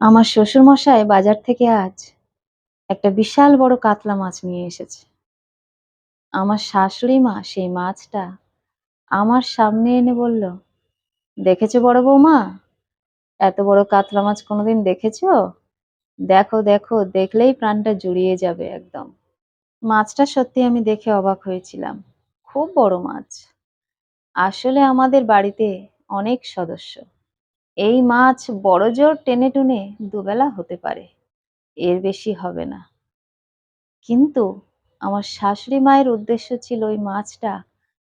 আমার শ্বশুরমশাই বাজার থেকে আজ একটা বিশাল বড় কাতলা মাছ নিয়ে এসেছে। আমার শাশুড়ি মা সেই মাছটা আমার সামনে এনে বলল, দেখেছ বড় বৌমা? এত বড় কাতলা মাছ কোনোদিন দেখেছ? দেখো দেখো, দেখলেই প্রাণটা জুড়িয়ে যাবে একদম। মাছটা সত্যি আমি দেখে অবাক হয়েছিলাম। খুব বড় মাছ। আসলে আমাদের বাড়িতে অনেক সদস্য। এই মাছ বড় জোর টেনে টুনে দুবেলা হতে পারে, এর বেশি হবে না। কিন্তু আমার শাশুড়ি মায়ের উদ্দেশ্য ছিল ওই মাছটা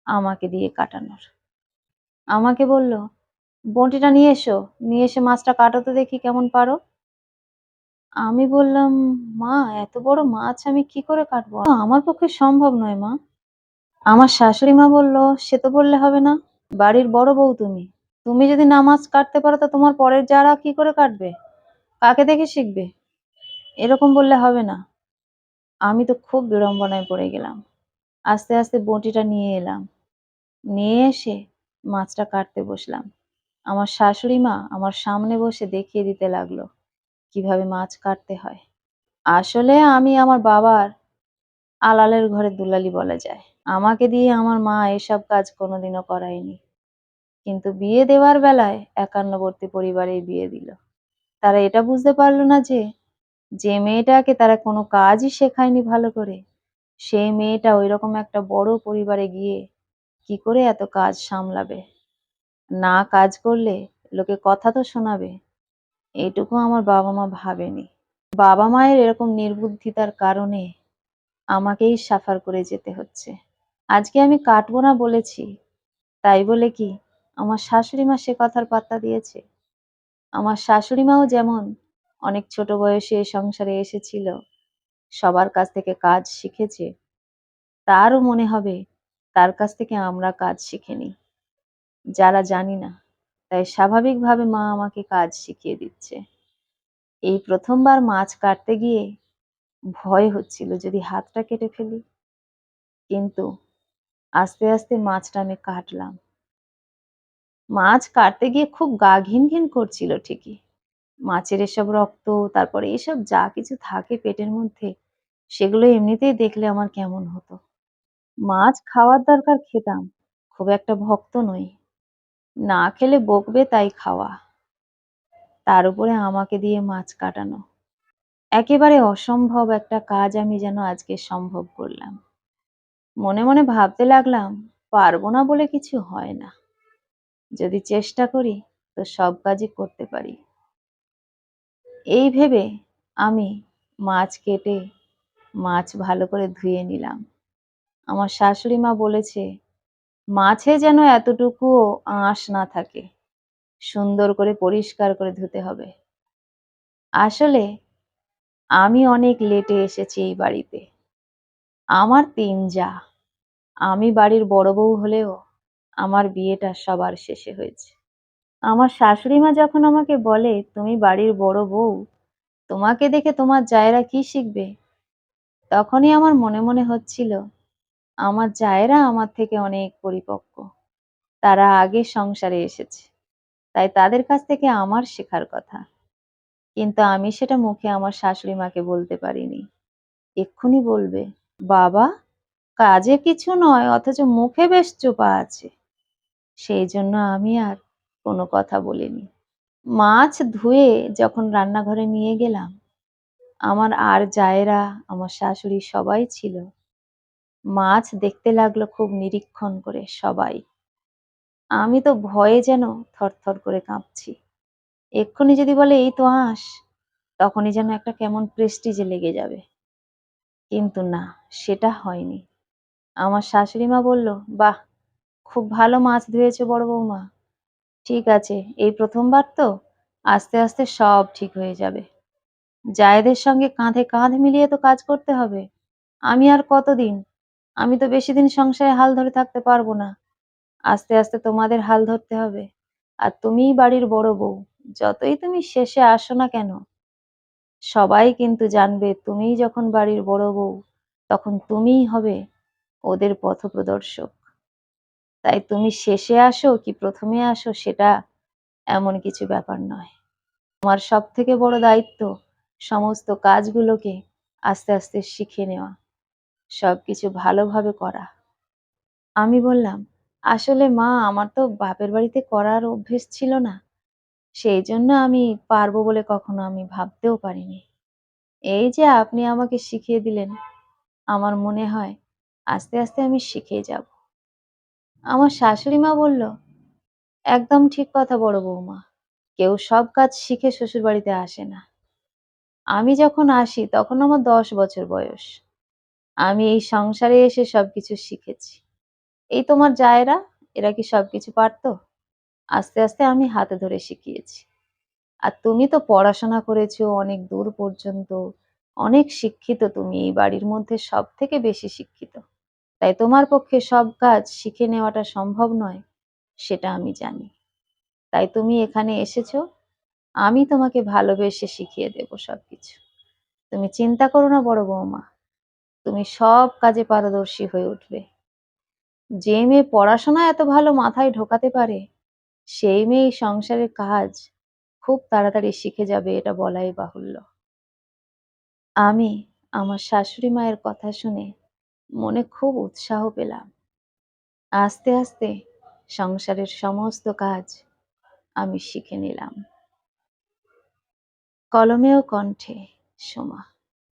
আমাকে দিয়ে কাটানোর। আমাকে বলল বঁটিটা নিয়ে এসো, নিয়ে এসে মাছটা কাটো তো দেখি কেমন পারো। আমি বললাম, মা, এত বড় মাছ আমি কি করে কাটবো? আমার পক্ষে সম্ভব নয় মা। আমার শাশুড়ি মা বলল, সে তো বললে হবে না, বাড়ির বড় বউ তুমি। তুমি যদি নামাজ কাটতে পারো, তো তোমার পরের যারা কি করে কাটবে? কাকে দেখে শিখবে? এরকম বললে হবে না। আমি তো খুব বিড়ম্বনায় পড়ে গেলাম। আস্তে আস্তে বঁটিটা নিয়ে এলাম। নিয়ে এসে মাছটা কাটতে বসলাম। আমার শাশুড়ি মা আমার সামনে বসে দেখিয়ে দিতে লাগল, কীভাবে মাছ কাটতে হয়। আসলে আমি আমার বাবার আলালের ঘরে দুলালি বলা যায়। আমাকে দিয়ে আমার মা এসব কাজ কোনোদিনও করায়নি। কিন্তু বিয়ে দেওয়ার বেলায় একান্নবর্তী পরিবারেই বিয়ে দিল। তারা এটা বুঝতে পারল না যে যে মেয়েটাকে তারা কোনো কাজই শেখায়নি ভালো করে, সেই মেয়েটা ওইরকম একটা বড় পরিবারে গিয়ে কি করে এত কাজ সামলাবে? না কাজ করলে লোকে কথা তো শোনাবে। এইটুকু আমার বাবা মা ভাবেনি। বাবা মায়ের এরকম নির্বুদ্ধিতার কারণে আমাকেই সাফার করে যেতে হচ্ছে। আজকে আমি কাটবো না বলেছি, তাই বলে কি আমার শাশুড়ি মা সে কথার পাত্তা দিয়েছে। আমার শাশুড়ি মাও যেমন অনেক ছোট বয়সে এই সংসারে এসেছিল, সবার কাছ থেকে কাজ শিখেছে, তারও মনে হবে তার কাছ থেকে আমরা কাজ শিখে নিই। যারা জানি না, তাই স্বাভাবিকভাবে মা আমাকে কাজ শিখিয়ে দিচ্ছে। এই প্রথমবার মাছ কাটতে গিয়ে ভয় হচ্ছিল যদি হাতটা কেটে ফেলি। কিন্তু আস্তে আস্তে মাছটা আমি কাটলাম। মাছ কাটতে গিয়ে খুব গা ঘিন ঘিন করছিল ঠিকই। মাছের এসব রক্ত, তারপরে এসব যা কিছু থাকে পেটের মধ্যে, সেগুলো এমনিতেই দেখলে আমার কেমন হতো। মাছ খাওয়ার দরকার খেতাম, খুব একটা ভক্ত নই। না খেলে বকবে তাই খাওয়া। তার উপরে আমাকে দিয়ে মাছ কাটানো। একেবারে অসম্ভব একটা কাজ আমি যেন আজকে সম্ভব করলাম। মনে মনে ভাবতে লাগলাম, পারব না বলে কিছু হয় না। যদি চেষ্টা করি, তো সব কাজই করতে পারি। এই ভেবে আমি মাছ কেটে মাছ ভালো করে ধুয়ে নিলাম। আমার শাশুড়ি মা বলেছে, মাছে যেন এতটুকুও আঁশ না থাকে, সুন্দর করে পরিষ্কার করে ধুতে হবে। আসলে আমি অনেক লেটে এসেছি এই বাড়িতে। আমার তিন যা। আমি বাড়ির বড় বউ হলেও আমার বিয়েটা সবার শেষে হয়েছে। আমার শাশুড়ি মা যখন আমাকে বলে, তুমি বাড়ির বড় বউ, তোমাকে দেখে তোমার জায়েরা কি শিখবে? তখনই আমার মনে মনে হচ্ছিল, আমার জায়েরা আমার থেকে অনেক পরিপক্ক। তারা আগে সংসারে এসেছে। তাই তাদের কাছ থেকে আমার শেখার কথা। কিন্তু আমি সেটা মুখে আমার শাশুড়ি মাকে বলতে পারিনি। এক্ষুনি বলবে, বাবা, কাজে কিছু নয়, অথচ মুখে বেশ চোপা আছে। সেই জন্য আমি আর কোনো কথা বলিনি। মাছ ধুয়ে যখন রান্নাঘরে নিয়ে গেলাম, আমার আর জায়েরা, আমার শাশুড়ি সবাই ছিল। মাছ দেখতে লাগল খুব নিরীক্ষণ করে সবাই। আমি তো ভয়ে যেন থরথর করে কাঁপছি। এক্ষুনি যদি বলে, এই তো আস তখনই যেন একটা কেমন প্রেস্টিজে লেগে যাবে। কিন্তু না, সেটা হয়নি। আমার শাশুড়ি মা বলল, বাহ খুব ভালো মাছ ধুয়েছে বড় বৌমা। ঠিক আছে, এই প্রথমবার তো? আস্তে আস্তে সব ঠিক হয়ে যাবে। জায়েদের সঙ্গে কাঁধে কাঁধ মিলিয়ে তো কাজ করতে হবে। আমি আর কতদিন? আমি তো বেশি দিন সংসারে হাল ধরে থাকতে পারব না। আস্তে আস্তে তোমাদের হাল ধরতে হবে। আর তুমিই বাড়ির বড় বউ, যতই তুমি শেষে আসো না কেন। সবাই কিন্তু জানবে তুমিই যখন বাড়ির বড় বউ, তখন তুমিই হবে ওদের পথপ্রদর্শক। তাই তুমি শেষে আসো কি প্রথমে আসো সেটা এমন কিছু ব্যাপার নয়। আমার সবথেকে বড় দায়িত্ব সমস্ত কাজগুলোকে আস্তে আস্তে শিখে নেওয়া, সবকিছু ভালোভাবে করা। আমি বললাম, আসলে মা, আমার তো বাপের বাড়িতে করার অভ্যেস ছিল না। সেই জন্য আমি পারব বলে কখনো আমি ভাবতেও পারিনি। এই যে আপনি আমাকে শিখিয়ে দিলেন, আমার মনে হয় আস্তে আস্তে আমি শিখে যাব। আমার শাশুড়ি মা বলল, একদম ঠিক কথা বড় বৌমা। কেউ সব কাজ শিখে শ্বশুর বাড়িতে আসে না। আমি যখন আসি তখন আমার দশ বছর বয়স। আমি এই সংসারে এসে সবকিছু শিখেছি। এই তোমার জায়েরা, এরা কি সবকিছু পারতো? আস্তে আস্তে আমি হাতে ধরে শিখিয়েছি। আর তুমি তো পড়াশোনা করেছ অনেক দূর পর্যন্ত। অনেক শিক্ষিত তুমি এই বাড়ির মধ্যে সব থেকে বেশি শিক্ষিত। তাই তোমার পক্ষে সব কাজ শিখে নেওয়াটা সম্ভব নয়, সেটা আমি জানি। তাই তুমি এখানে এসেছ, আমি তোমাকে ভালোবেসে শিখিয়ে দেব সবকিছু। তুমি চিন্তা করো না বড় বৌমা, তুমি সব কাজে পারদর্শী হয়ে উঠবে। যে মেয়ে পড়াশোনা এত ভালো মাথায় ঢোকাতে পারে, সেই মেয়ে সংসারের কাজ খুব তাড়াতাড়ি শিখে যাবে, এটা বলাই বাহুল্য। আমি আমার শাশুড়ি মায়ের কথা শুনে মনে খুব উৎসাহ পেলাম। আস্তে আস্তে সংসারের সমস্ত কাজ আমি শিখে নিলাম। কলমেও কণ্ঠে, সোমা।